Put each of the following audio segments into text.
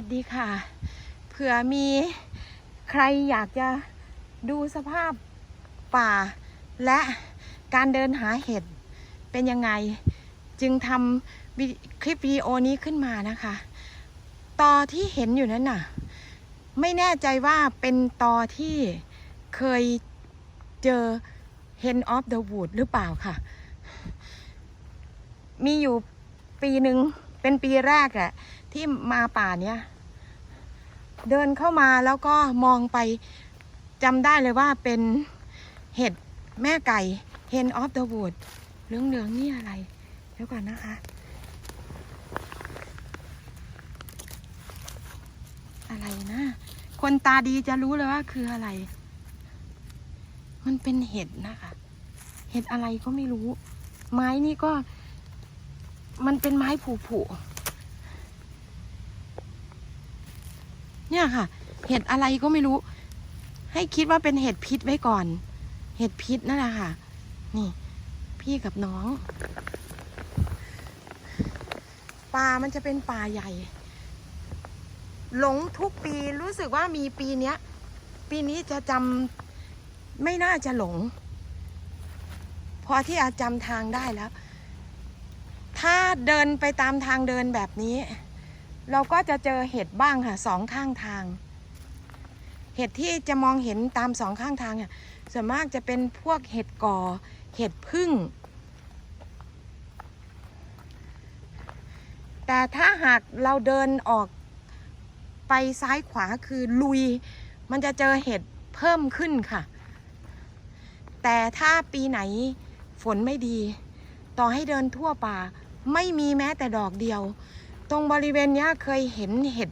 สวัสดีค่ะ เผื่อมีใครอยากจะดูสภาพป่า และการเดินหาเห็ดเป็นยังไง จึงทำคลิปวิดีโอนี้ขึ้นมานะคะ ตอที่เห็นอยู่นั้นน่ะ ไม่แน่ใจว่าเป็นตอที่เคยเจอ Hen of the Wood หรือเปล่าค่ะ มีอยู่ปีหนึ่งเป็นปีแรกแหละ ที่มาป่าเนี้ยเดินเข้ามาแล้วก็มองไปจำได้เลยว่าเป็นเห็ดแม่ไก่ Hen of the Wood เหลืองๆนี่อะไร เดี๋ยวก่อนนะคะ อะไรนะ คนตาดีจะรู้เลยว่าคืออะไร มันเป็นเห็ดนะคะ เห็ดอะไรก็ไม่รู้ ไม้นี่ก็ มันเป็นไม้ผุผุ เนี่ยค่ะ เห็ดอะไรก็ไม่รู้ ให้คิดว่าเป็นเห็ดพิษไว้ก่อน เห็ดพิษนั่นแหละค่ะ นี่ พี่กับน้อง ป่ามันจะเป็นป่าใหญ่ หลงทุกปีรู้สึกว่ามีปีเนี้ย ปีนี้จะจำไม่น่าจะหลง พอที่อาจจำทางได้แล้ว ถ้าเดินไปตามทางเดินแบบนี้ เราก็จะเจอเห็ดบ้างค่ะสองข้างทาง เห็ดที่จะมองเห็นตามสองข้างทางเนี่ยส่วนมากจะเป็นพวกเห็ดก่อ เห็ดพึ่ง แต่ถ้าหากเราเดินออกไปซ้ายขวาคือลุย มันจะเจอเห็ดเพิ่มขึ้นค่ะ แต่ถ้าปีไหนฝนไม่ดี ต่อให้เดินทั่วป่า ไม่มีแม้แต่ดอกเดียว ตรงบริเวณนี้เคยเห็นเห็ด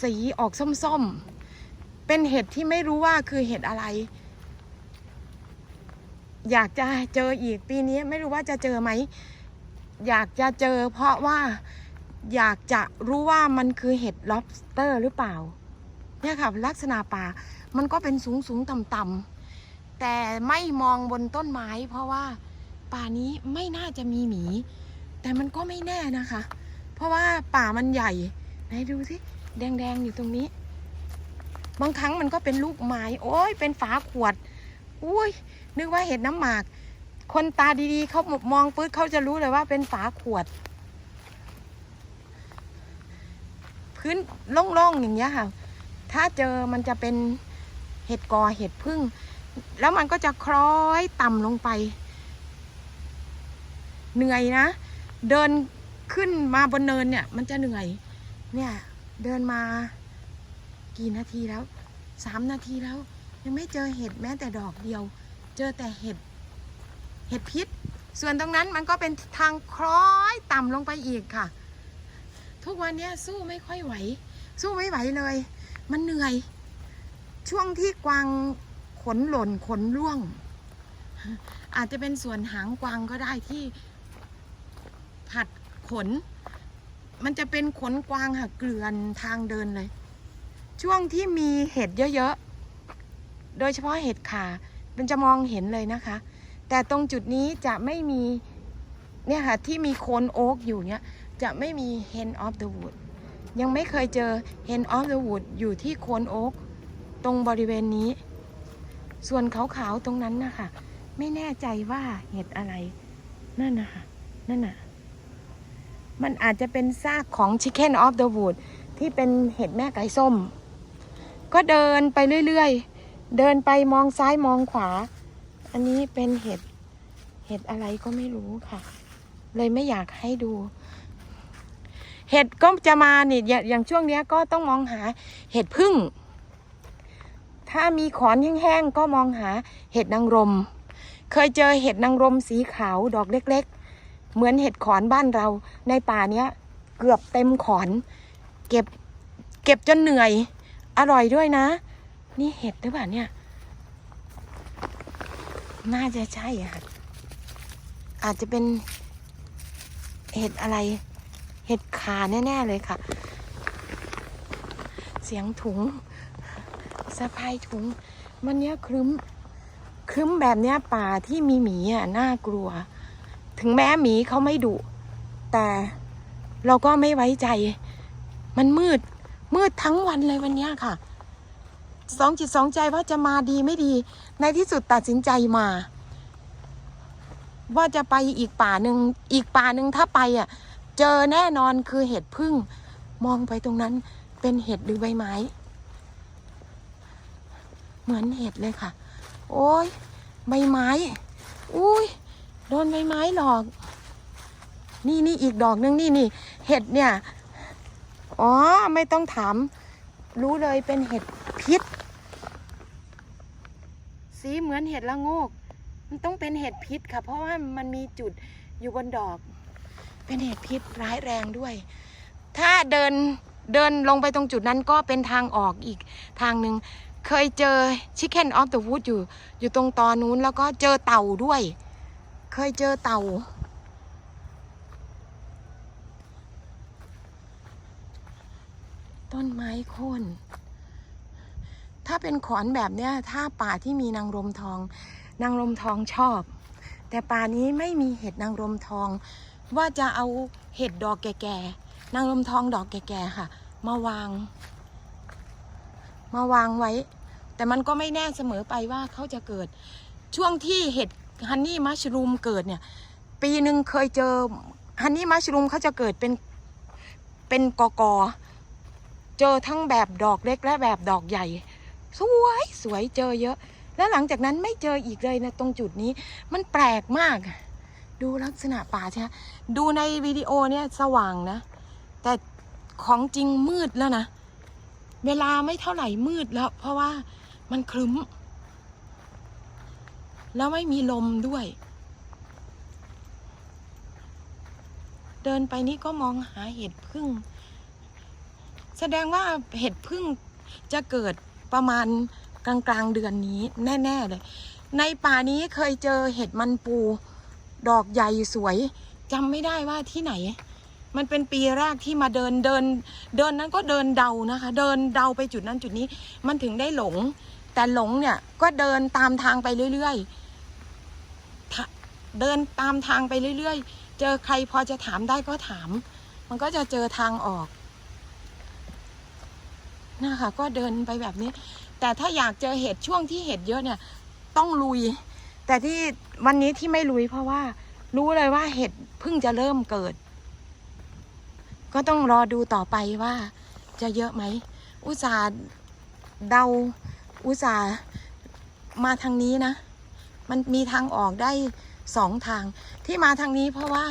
สีออกส้มๆ เป็นเห็ดที่ไม่รู้ว่าคือเห็ดอะไร อยากจะเจออีกปีนี้ไม่รู้ว่าจะเจอไหม อยากจะเจอเพราะว่าอยากจะรู้ว่ามันคือเห็ด lobster หรือเปล่า เนี่ยค่ะลักษณะป่า มันก็เป็นสูงสูงต่ำต่ำๆแต่ไม่มองบนต้นไม้ เพราะว่าป่านี้ไม่น่าจะมีหมี แต่มันก็ไม่แน่นะคะ เพราะว่าป่ามันใหญ่ไหนดูสิแดงๆอยู่ตรงนี้ บางครั้งมันก็เป็นลูกไม้โอ้ยเป็นฝาขวดอุ้ยนึกว่าเห็ดน้ำหมาก คนตาดีๆเขามองปื๊ดเขาจะรู้เลยว่าเป็นฝาขวด พื้นโล่งๆอย่างเงี้ยค่ะ ถ้าเจอมันจะเป็นเห็ดกอเห็ดพึ่ง แล้วมันก็จะคล้อยต่ำลงไป เหนื่อยนะ เดิน ขึ้นมาบนเนินเนี่ย มันจะเหนื่อย เนี่ยเดินมา กี่นาทีแล้วสามนาทีแล้ว ยังไม่เจอเห็ดแม้แต่ดอกเดียว เจอแต่เห็ด เห็ดพิษ ส่วนตรงนั้นมันก็เป็นทางคล้อยต่ำลงไปอีกค่ะ ทุกวันนี้สู้ไม่ค่อยไหว สู้ไม่ไหวเลย มันเหนื่อย ช่วงที่กวางขนหล่นขนร่วง อาจจะเป็นส่วนหางกวางก็ได้ที่ผัด ขน มันจะเป็นขนกวางค่ะเกลือนทางเดินเลย ช่วงที่มีเห็ดเยอะๆ โดยเฉพาะเห็ดขามันจะมองเห็นเลยนะคะ แต่ตรงจุดนี้จะไม่มีเนี่ยค่ะที่มีโคนโอ๊กอยู่เนี่ยจะไม่มี hen of the wood ยังไม่เคยเจอ hen of the wood อยู่ที่โคนโอ๊กตรงบริเวณนี้ ส่วนขาวๆตรงนั้นนะคะ ไม่แน่ใจว่าเห็ดอะไร นั่นนะคะนั่นน่ะ มันอาจจะเป็นซากของ chicken of the wood ที่เป็นเห็ดแม่ไก่ส้ม ก็เดินไปเรื่อยๆ เดินไปมองซ้ายมองขวา อันนี้เป็นเห็ด เห็ดอะไรก็ไม่รู้ค่ะ เลยไม่อยากให้ดู เห็ดก็จะมาเนี่ยอย่างช่วงนี้ก็ต้องมองหาเห็ดพึ่ง ถ้ามีขอนแห้งๆ ก็มองหาเห็ดนางรม เคยเจอเห็ดนางรมสีขาวดอกเล็กๆ เหมือนเห็ดขอนบ้านเราในป่าเนี้ย เกือบเต็มขอน เก็บเก็บจนเหนื่อย อร่อยด้วยนะ นี่เห็ดหรือเปล่าเนี่ย น่าจะใช่อะค่ะ อาจจะเป็นเห็ดอะไร เห็ดขาแน่ๆเลยค่ะ เสียงถุงสะพายถุง มันเนี้ยครึ้มครึ้มแบบเนี้ยป่าที่มีหมีอะน่ากลัว ถึงแม้หมีเขาไม่ดุแต่เราก็ไม่ไว้ใจ มันมืด มืดทั้งวันเลยวันนี้ค่ะ สองจิตสองใจว่าจะมาดีไม่ดี ในที่สุดตัดสินใจมา ว่าจะไปอีกป่าหนึ่งอีกป่าหนึ่งถ้าไปอะ เจอแน่นอนคือเห็ดพึ่ง มองไปตรงนั้นเป็นเห็ดหรือใบไม้ เหมือนเห็ดเลยค่ะ โอ้ยใบไม้ อุ้ย โดนใบไม้หลอก นี่นี่อีกดอกนึงนี่นี่เห็ดเนี่ย อ๋อ ไม่ต้องถาม รู้เลยเป็นเห็ดพิษ สีเหมือนเห็ดละโงก มันต้องเป็นเห็ดพิษค่ะ เพราะว่ามันมีจุดอยู่บนดอก เป็นเห็ดพิษร้ายแรงด้วย ถ้าเดินเดินลงไปตรงจุดนั้นก็เป็นทางออกอีกทางหนึ่ง เคยเจอ Chicken of the Wood อยู่ อยู่ตรงตอนนู้นแล้วก็เจอเต่าด้วย เคยเจอเต่า ต้นไม้โค่นถ้าเป็นขอนแบบเนี้ย ถ้าป่าที่มีนางรมทอง นางรมทองชอบ แต่ป่านี้ไม่มีเห็ดนางรมทอง ว่าจะเอาเห็ดดอกแก่ๆนางรมทองดอกแก่ๆค่ะ มาวาง มาวางไว้ แต่มันก็ไม่แน่เสมอไปว่าเขาจะเกิดช่วงที่เห็ด ฮันนี่มัชรูมเกิดเนี่ย ปีหนึ่งเคยเจอฮันนี่มัชรูมเขาจะเกิดเป็นเป็นกอกอเจอทั้งแบบดอกเล็กและแบบดอกใหญ่ สวยสวยเจอเยอะ แล้วหลังจากนั้นไม่เจออีกเลยนะตรงจุดนี้ มันแปลกมาก ดูลักษณะป่าใช่ไหมดูในวิดีโอเนี่ยสว่างนะ แต่ของจริงมืดแล้วนะ เวลาไม่เท่าไหร่มืดแล้ว เพราะว่ามันครึ้ม แล้วไม่มีลมด้วย เดินไปนี่ก็มองหาเห็ดพึ่ง แสดงว่าเห็ดพึ่งจะเกิดประมาณกลางกลางเดือนนี้แน่ ๆ เลย ในป่านี้เคยเจอเห็ดมันปู ดอกใหญ่สวยจำไม่ได้ว่าที่ไหน มันเป็นปีแรกที่มาเดินเดิน เดินนั้นก็เดินเดานะคะ เดินเดาไปจุดนั้นจุดนี้ มันถึงได้หลง แต่หลงเนี่ยก็เดินตามทางไปเรื่อยๆ เดินตามทางไปเรื่อยๆ เจอใครพอจะถามได้ก็ถาม มันก็จะเจอทางออกนะคะก็เดินไปแบบนี้ แต่ถ้าอยากเจอเห็ดช่วงที่เห็ดเยอะเนี่ย ต้องลุย แต่ที่วันนี้ที่ไม่ลุยเพราะว่า รู้เลยว่าเห็ดเพิ่งจะเริ่มเกิด ก็ต้องรอดูต่อไปว่าจะเยอะไหม อุตส่าห์เดา อุตส่าห์มาทางนี้นะ มันมีทางออกได้สองทาง ที่มาทางนี้เพราะว่า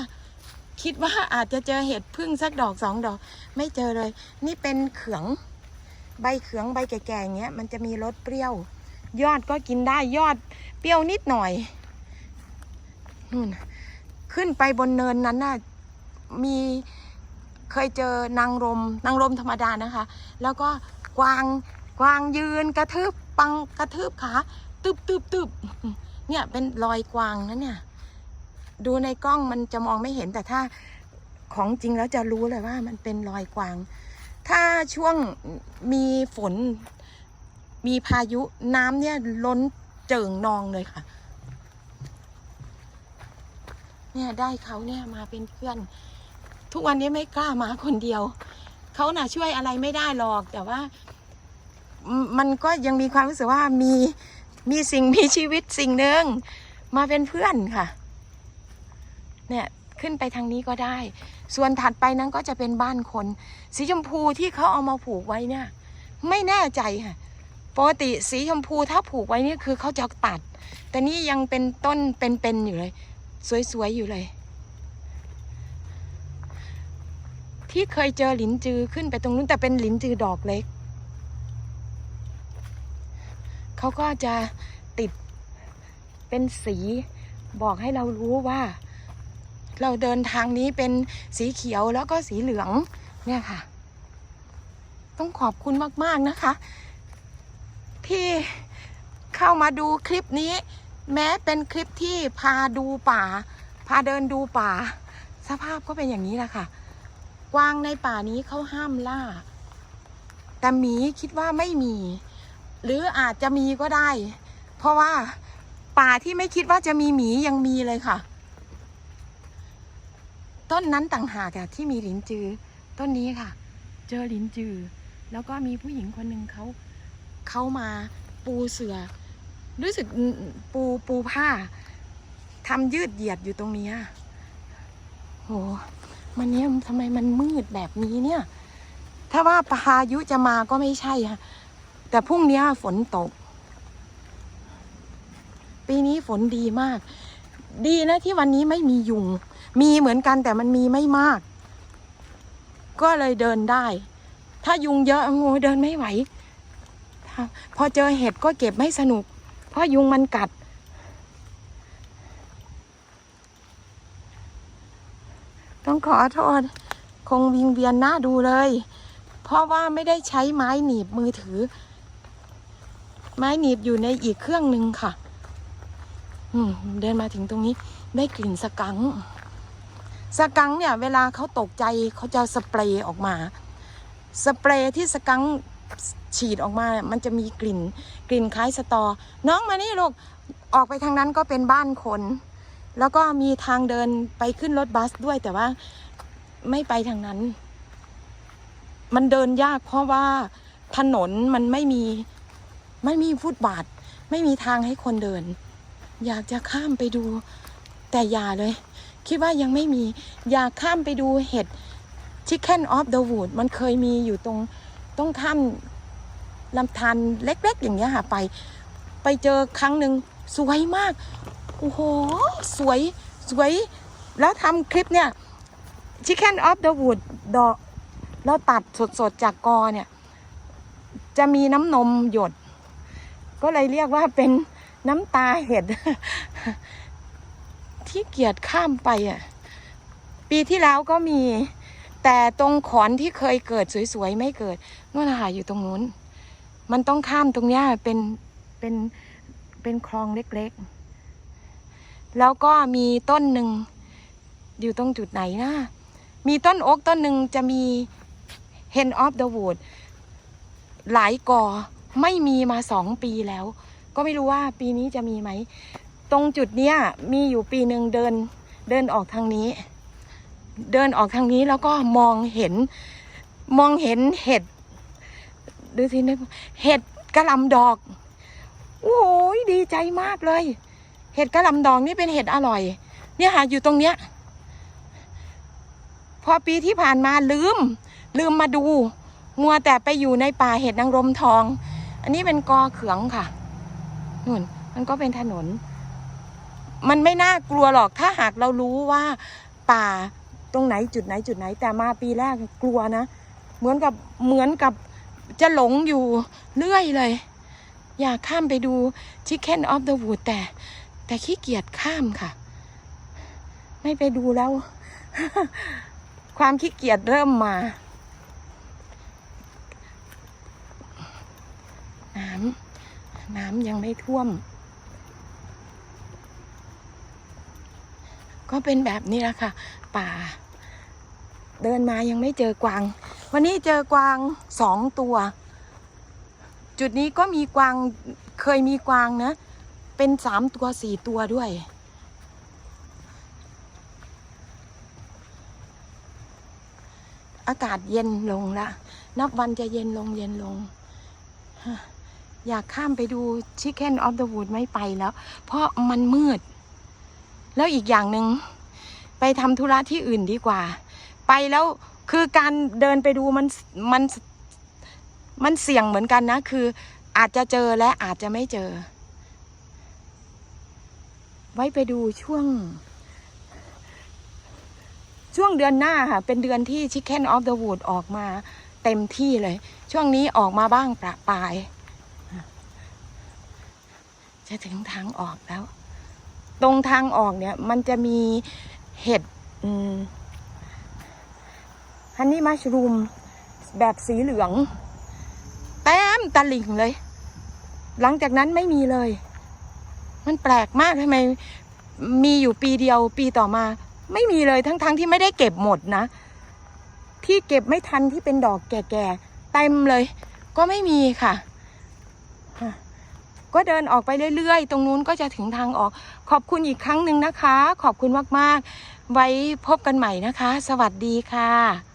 คิดว่าอาจจะเจอเห็ดพึ่งสักดอกสองดอก ไม่เจอเลย นี่เป็นเขือง ใบเขืองใบแก่ๆอย่างเงี้ยมันจะมีรสเปรี้ยว ยอดก็กินได้ยอดเปรี้ยวนิดหน่อยนู่นขึ้นไปบนเนินนั้นน่ะมีเคยเจอนางรมนางรมธรรมดานะคะ แล้วก็กวาง กวางยืนกระทืบปังกระทืบขาตึบตึบตึบเนี่ยเป็นรอยกวางนะเนี่ย ดูในกล้องมันจะมองไม่เห็นแต่ถ้าของจริงแล้วจะรู้เลยว่ามันเป็นรอยกวาง ถ้าช่วงมีฝน มีพายุน้ำเนี่ยล้นเจิ่งนองเลยค่ะ เนี่ยได้เขาเนี่ยมาเป็นเพื่อน ทุกวันนี้ไม่กล้ามาคนเดียว เขาน่ะช่วยอะไรไม่ได้หรอกแต่ว่า มันก็ยังมีความรู้สึกว่ามีมีสิ่งมีชีวิตสิ่งหนึ่งมาเป็นเพื่อนค่ะ เนี่ยขึ้นไปทางนี้ก็ได้ ส่วนถัดไปนั้นก็จะเป็นบ้านคน สีชมพูที่เขาเอามาผูกไว้เนี่ย ไม่แน่ใจค่ะปกติสีชมพูถ้าผูกไว้นี่คือเขาจะตัด แต่นี่ยังเป็นต้นเป็นๆอยู่เลย สวยๆอยู่เลย ที่เคยเจอหลินจือขึ้นไปตรงนู้นแต่เป็นหลินจือดอกเล็ก เขาก็จะติดเป็นสีบอกให้เรารู้ว่า เราเดินทางนี้เป็นสีเขียวแล้วก็สีเหลืองเนี่ยค่ะ ต้องขอบคุณมาก ๆ นะคะ ที่เข้ามาดูคลิปนี้ แม้เป็นคลิปที่พาดูป่า พาเดินดูป่า สภาพก็เป็นอย่างนี้แหละค่ะ กวางในป่านี้เขาห้ามล่า แต่หมีคิดว่าไม่มี หรืออาจจะมีก็ได้ เพราะว่าป่าที่ไม่คิดว่าจะมีหมียังมีเลยค่ะ ต้นนั้นต่างหากอะที่มีหลินจือ ต้นนี้ค่ะ เจอหลินจือ แล้วก็มีผู้หญิงคนหนึ่งเขาเขามาปูเสือ รู้สึกปูปูผ้าทำยืดเหยียดอยู่ตรงเนี้ยโหมันเนี้ยทำไมมันมืดแบบนี้เนี่ย ถ้าว่าพายุจะมาก็ไม่ใช่ค่ะ แต่พรุ่งนี้ฝนตก ปีนี้ฝนดีมาก ดีนะที่วันนี้ไม่มียุง มีเหมือนกันแต่มันมีไม่มาก ก็เลยเดินได้ ถ้ายุงเยอะโอ้ยเดินไม่ไหว พอเจอเห็ดก็เก็บไม่สนุก เพราะยุงมันกัดต้องขอโทษ คงวิงเวียนหน้าดูเลย เพราะว่าไม่ได้ใช้ไม้หนีบมือถือ ไม้หนีบอยู่ในอีกเครื่องหนึ่งค่ะ อืมเดินมาถึงตรงนี้ ได้กลิ่นสกังสกังเนี่ย เวลาเขาตกใจเขาจะสเปรย์ออกมา สเปรย์ที่สกังฉีดออกมาเนี่ยมันจะมีกลิ่น กลิ่นคล้ายสตอ น้องมานี่ลูก ออกไปทางนั้นก็เป็นบ้านคน แล้วก็มีทางเดินไปขึ้นรถบัสด้วยแต่ว่าไม่ไปทางนั้น มันเดินยากเพราะว่าถนนมันไม่มี ไม่มีฟุตบาท ไม่มีทางให้คนเดิน อยากจะข้ามไปดู แต่อย่าเลย คิดว่ายังไม่มี อยากข้ามไปดูเห็ด Chicken of the Wood มันเคยมีอยู่ตรงต้องข้ามลำธารเล็ก ๆ อย่างเงี้ยค่ะไป ไปเจอครั้งหนึ่งสวยมาก โอ้โห สวยสวย แล้วทำคลิปเนี่ย Chicken of the Wood ดอกแล้วตัดสดๆจากกอเนี่ย จะมีน้ำนมหยด ก็เลยเรียกว่าเป็นน้ำตาเห็ด ที่เกียจข้ามไปอะ ปีที่แล้วก็มี แต่ตรงขอนที่เคยเกิดสวยๆ ไม่เกิดนู่นนะคะอยู่ตรงนู้น มันต้องข้ามตรงเนี้ยเป็นเป็นเป็นคลองเล็กๆ แล้วก็มีต้นหนึ่งอยู่ตรงจุดไหนนะ มีต้นโอ๊กต้นหนึ่งจะมี Hen of the Wood หลายกอ ไม่มีมาสองปีแล้ว ก็ไม่รู้ว่าปีนี้จะมีไหม ตรงจุดเนี้ยมีอยู่ปีหนึ่งเดินเดินออกทางนี้ เดินออกทางนี้แล้วก็มองเห็นมองเห็นเห็ดดูสิเนี่ยเห็ดกระลำดอก โอ้โหดีใจมากเลย เห็ดกระลำดอกนี่เป็นเห็ดอร่อย เนี่ยค่ะอยู่ตรงเนี้ย พอปีที่ผ่านมาลืม ลืมมาดู มัวแต่ไปอยู่ในป่าเห็ดนางรมทอง อันนี้เป็นกอเขืองค่ะนู่นมันก็เป็นถนน มันไม่น่ากลัวหรอกถ้าหากเรารู้ว่า ป่าตรงไหนจุดไหนจุดไหน แต่มาปีแรกกลัวนะ เหมือนกับเหมือนกับจะหลงอยู่เรื่อยเลย อยากข้ามไปดู Chicken of the Wood แต่ แต่ขี้เกียจข้ามค่ะ ไม่ไปดูแล้ว ความขี้เกียจเริ่มมา น้ำ น้ำยังไม่ท่วม ก็เป็นแบบนี้แหละค่ะ ป่า เดินมายังไม่เจอกวาง วันนี้เจอกวางสองตัว จุดนี้ก็มีกวางเคยมีกวางนะ เป็นสามตัวสี่ตัวด้วยอากาศเย็นลงละ นับวันจะเย็นลงเย็นลง อยากข้ามไปดู Chicken of the Wood ไม่ไปแล้ว เพราะมันมืด แล้วอีกอย่างหนึ่งไปทำธุระที่อื่นดีกว่า ไปแล้วคือการเดินไปดูมันมันมันเสี่ยงเหมือนกันนะ คืออาจจะเจอและอาจจะไม่เจอ ไว้ไปดูช่วง ช่วงเดือนหน้าค่ะ เป็นเดือนที่ Chicken of the Wood ออกมาเต็มที่เลย ช่วงนี้ออกมาบ้างประปาย จะถึงทางออกแล้ว ตรงทางออกเนี่ย มันจะมีเห็ดฮันนี่มัชรูมแบบสีเหลืองเต็มตะลิ่งเลย หลังจากนั้นไม่มีเลย มันแปลกมากทำไม มีอยู่ปีเดียวปีต่อมา ไม่มีเลยทั้งๆทที่ไม่ได้เก็บหมดนะ ที่เก็บไม่ทันที่เป็นดอกแก่ๆเต็มเลย ก็ไม่มีค่ะ ก็เดินออกไปเรื่อยๆ ตรงนู้นก็จะถึงทางออก ขอบคุณอีกครั้งหนึ่งนะคะ ขอบคุณมากๆ ไว้พบกันใหม่นะคะ สวัสดีค่ะ